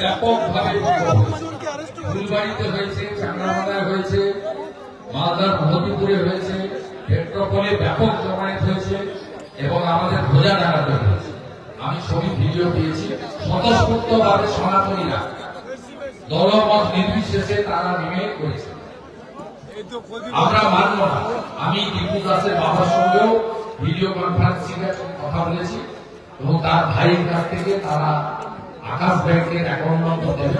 ব্যাপকভাবে ফুলবাড়িতে হয়েছে চাংরামাদায় হয়েছে, মালদার মহতিপুরে হয়েছে পেট্রোপলে ব্যাপক জমায়েত হয়েছে এবং আমাদের ভোজা ডাঙাতে হয়েছে। আমি ছবি, ভিডিও পেয়েছি স্বতঃস্ফূর্তভাবে সনাতনীরা দলমত নির্বিশেষে তারা নেমে করেছে আমরা মানব না। আমি দীপু দাসের বাবার সঙ্গেও ভিডিও কনফারেন্সিং কথা বলেছি এবং তার ভাইয়ের কাছ থেকে তারা আকাশ ব্যাংকের অ্যাকাউন্ট নম্বর দেবে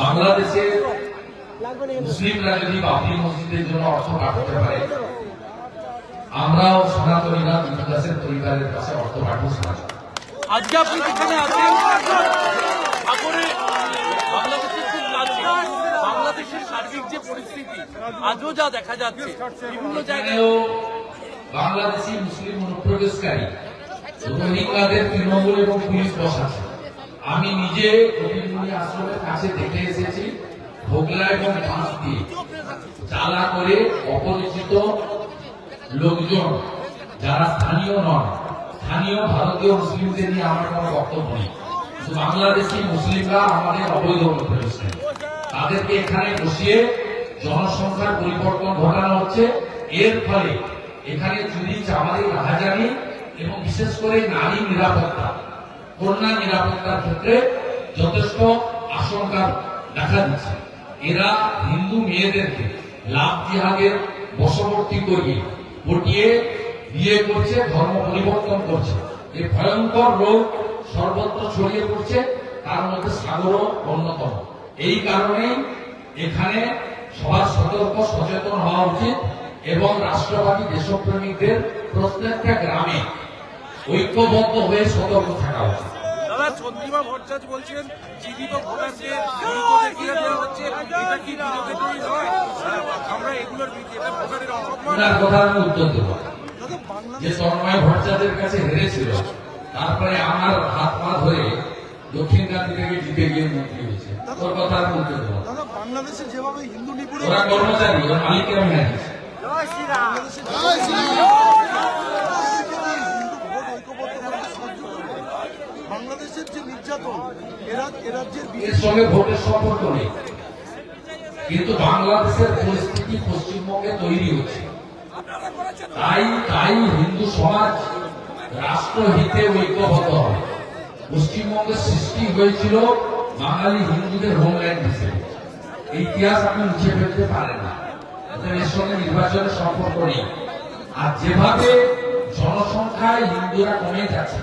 বাংলাদেশে মুসলিমরা যদি বাবরি মসজিদের জন্য অর্থ পাঠাতে পারে। আমরাও সনাতনীরা দাসের পরিবারের কাছে অর্থ পাঠাবো সনাতন। আজকে আপনি যেখানে আছেন সাগরে বাংলাদেশের খুব বাংলাদেশের সার্বিক যে পরিস্থিতি আজও যা দেখা যাচ্ছে বিভিন্ন জায়গায় বাংলাদেশি মুসলিম অনুপ্রবেশকারী রোহিঙ্গাদের তৃণমূল এবং পুলিশ বসাচ্ছে আমি নিজে কাছে দেখে এসেছি, ভোগলা এবং বাঁশ দিয়ে। জ্বালা করে অপরিচিত লোকজন, যারা স্থানীয় নন, স্থানীয় ভারতীয় মুসলিমদের নিয়ে আমার কোনো বক্তব্য নেই। বাংলাদেশি মুসলিমরা আমাদের অবৈধ অনুপ্রবেশকারী তাদেরকে এখানে বসিয়ে জনসংখ্যার পরিবর্তন ঘটানো হচ্ছে। এর ফলে এখানে চুরি, চামারি রাহাজানি এবং বিশেষ করে নারী নিরাপত্তা কন্যা নিরাপত্তার ক্ষেত্রে যথেষ্ট আশঙ্কা দেখা দিচ্ছে। এরা হিন্দু মেয়েদেরকে লাভ জিহাদের বশবর্তী করিয়ে পটিয়ে বিয়ে করছে, ধর্ম পরিবর্তন করছে। এই ভয়ঙ্কর রোগ সর্বত্র ছড়িয়ে পড়ছে, তার মধ্যে সাগরও অন্যতম। এই কারণেই এখানে সবার সতর্ক, সচেতন হওয়া উচিত এবং রাষ্ট্রবাদী দেশপ্রেমিকদের প্রত্যেকটা গ্রামে ঐক্যবদ্ধ হয়ে সতর্ক থাকা উচিত। দাদা চন্দ্রিমা ভট্টাচার্য বলছেন জীবিত ভোটারদের দ্রুত দেওয়া হচ্ছে এটা কি বিরোধী নয়? আমরা এগুলোর এটা ভোটারের অসম্মান। ওনার কথা আমি উত্তর দেবো। যে তন্ময় ভট্টাচার্যের কাছে হেরেছিল তারপরে আমার হাত পা ধরে দক্ষিণকান্তি থেকে জিতে গিয়ে মন্ত্রী হয়েছে। ওর কথা আমি উত্তর দেবো। দাদা বাংলাদেশে যেভাবে হিন্দু নিপুণে ওরা কর্মচারী ওর হিন্দু ভোট ঐক্যবদ্ধভাবে সাহায্য করবে বাংলাদেশের যে নির্যাতন এরা সঙ্গে ভোটের সম্পর্ক নেই। কিন্তু বাংলাদেশের পরিস্থিতি পশ্চিমবঙ্গে তৈরি হচ্ছে। তাই তাই হিন্দু সমাজ রাষ্ট্রহিতে ঐক্যবদ্ধ পশ্চিমবঙ্গের সৃষ্টি হয়েছিল বাঙালি হিন্দুদের হোমল্যান্ড হিসেবে। ইতিহাস আপনি মুছে ফেলতে পারেন না। এর সঙ্গে নির্বাচনের সম্পর্ক নেই। আর যেভাবে জনসংখ্যায় হিন্দুরা কমে যাচ্ছে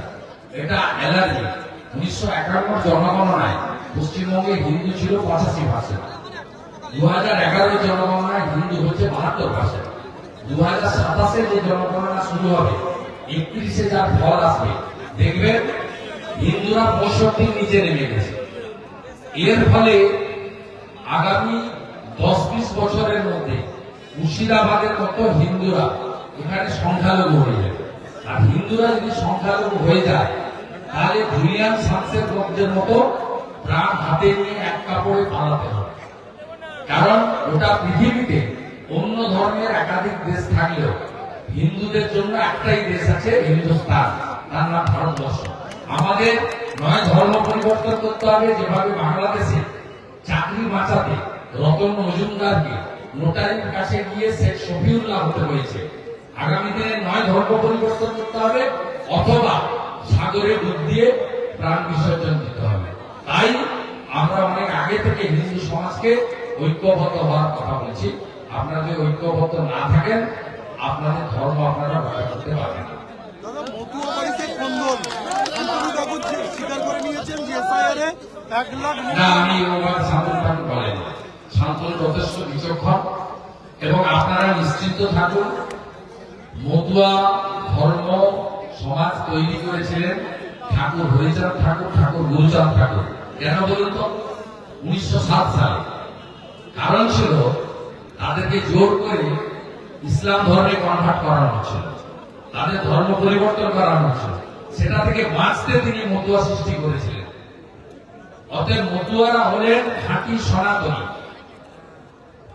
এটা অ্যালার্জি উনিশশো একান্ন জনগণনায় পশ্চিমবঙ্গে হিন্দু ছিল পঁচাশি পার্সেন্ট দু হাজার এগারো জনগণনায় হিন্দু হচ্ছে বাহাত্তর পার্সেন্ট দু হাজার সাতাশে যে জনগণনা শুরু হবে, একত্রিশে যার ফল আসবে, দেখবেন হিন্দুরা পঁয়ষট্টির নিচে নেমে গেছে। এর ফলে আগামী দশ বিশ বছরের মধ্যে মুর্শিদাবাদের মতো হিন্দুরা এখানে সংখ্যালঘু হয়ে যাবে। আর হিন্দুরা যদি সংখ্যালঘু হয়ে যায় তাহলে জুলিয়ান সামসের মধ্যের মতো প্রাণ হাতে নিয়ে এক কাপড়ে পালাতে হবে। কারণ ওটা পৃথিবীতে অন্য ধর্মের একাধিক দেশ থাকলেও হিন্দুদের জন্য একটাই দেশ আছে হিন্দুস্তান। তার নাম ভারতবর্ষ। আমাদের নয় ধর্ম পরিবর্তন করতে হবে, যেভাবে বাংলাদেশে চাকরি বাঁচাতে রতন মজুমদারকে নোটারির কাছে গিয়ে শেখ শফিউল্লাহ হতে হয়েছে। আগামী দিনে নয় ধর্ম পরিবর্তন করতে হবে, অথবা সাগরে ডুব দিয়ে প্রাণ বিসর্জন দিতে হবে। তাই আমরা অনেক আগে থেকে হিন্দু সমাজকে ঐক্যবদ্ধ হওয়ার কথা বলছি। আপনারা যদি ঐক্যবদ্ধ না থাকেন আপনাদের ধর্ম আপনারা রক্ষা করতে পারবেন না। আমি বলেন। যথেষ্ট বিচক্ষণ। এবং আপনারা নিশ্চিন্ত থাকুন মতুয়া ধর্ম সমাজ তৈরি করেছিলেন ঠাকুর হরিচাঁদ ঠাকুর ঠাকুর গুরুচাঁদ ঠাকুর। কেন বলুন তো? উনিশশো সাত সালে। কারণ ছিল, তাদেরকে জোর করে ইসলাম ধর্মে কনভার্ট করানো হচ্ছিল। তাদের ধর্ম পরিবর্তন করানো হচ্ছিল। সেটা থেকে বাঁচতে তিনি মতুয়া সৃষ্টি করেছিলেন। অতএব মতুয়ারা হলেন খাঁটি সনাতনী।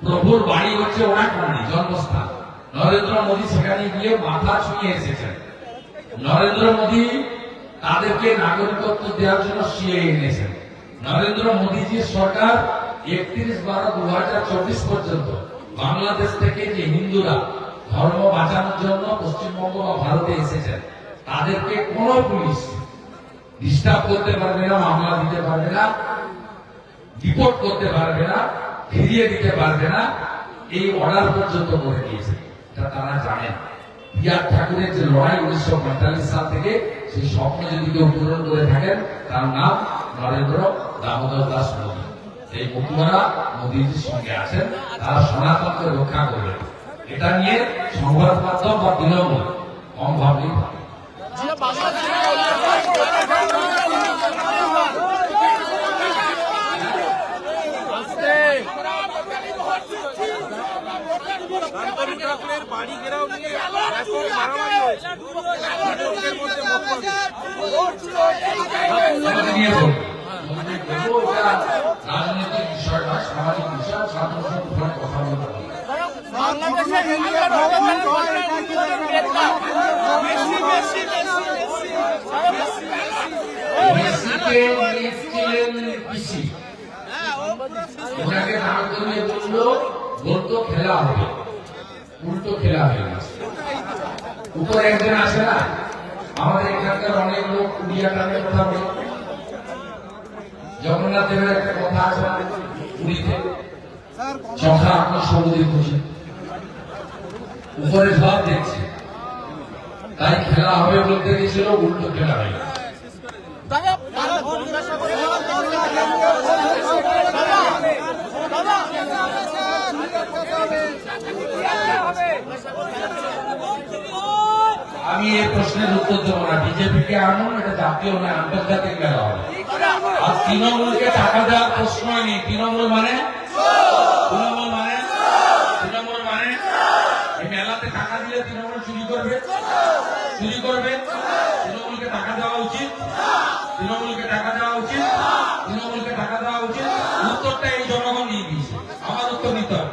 প্রভুর বাড়ি হচ্ছে ওনাকান্দি জন্মস্থান। নরেন্দ্র মোদী সেখানে গিয়ে মাথা ছুঁয়ে এসেছেন। নরেন্দ্র মোদী তাদেরকে নাগরিকত্ব দেওয়ার জন্য সিএ এনেছেন। নরেন্দ্র মোদীজির সরকার একত্রিশ বারো দু হাজার চব্বিশ পর্যন্ত বাংলাদেশ থেকে যে হিন্দুরা ধর্ম বাঁচানোর জন্য পশ্চিমবঙ্গ বা ভারতে এসেছেন, তাদেরকে কোন পুলিশ ডিস্টার্ব করতে পারবে না, মামলা দিতে পারবে না ডিপোর্ট করতে পারবে না, ফিরিয়ে দিতে পারবে না, এই অর্ডার পর্যন্ত করে দিয়েছে। এটা তারা জানেন। বিরাট ঠাকুরের যে লড়াই উনিশশো পঁয়তাল্লিশ সাল থেকে সেই স্বপ্ন যদি কেউ পূরণ করে থাকেন, তার নাম নরেন্দ্র দামোদর দাস মোদী এই মতুয়ারা মোদীজির সঙ্গে আছেন, তারা সনাতনকে রক্ষা করবেন। এটা নিয়ে সংবাদ মাধ্যম বা তৃণমূল কম ভাবলেই বাড়ি ঘেরাও নিয়ে ব্যাপক মারামারি হয়েছে লোকের মধ্যে মতভেদ। আমাকে নিয়ে বলব। বলব এটা রাজনৈতিক বিষয় সামাজিক বিষয় সাধারণ কথা বলতে হবে বাংলাদেশের হয় এটা কি মেসিকে নিয়ে পিসি ওনাকে দাঁড় করিয়ে বলল বলতো খেলা হবে উল্টো খেলা হয়ে গেছে উপরে একজন আসে না আমাদের এখানকার অনেক লোক উড়িয়া টানের কথা বলে জগন্নাথ দেবের একটা কথা আছে পুরীতে চখা আপনার সবুজে খুশি উপরে সব দেখছে তাই খেলা হবে বলতে গেছিল উল্টো খেলা হয়ে গেছে। আমি এই প্রশ্নের উত্তর দেবো না। বিজেপিকে আনুন, এটা জাতীয় নয়, আন্তর্জাতিক মেলা হবে। আর তৃণমূলকে টাকা দেওয়ার প্রশ্নই নেই। তৃণমূল মানে? তৃণমূল মানে? তৃণমূল মানে? এই মেলাতে টাকা দিলে তৃণমূল চুরি করবে? চুরি করবে তৃণমূলকে টাকা দেওয়া উচিত তৃণমূলকে টাকা দেওয়া উচিত তৃণমূলকে টাকা দেওয়া উচিত উত্তরটা এই জনগণ নিয়ে দিয়েছে আমার উত্তর দিতে হবে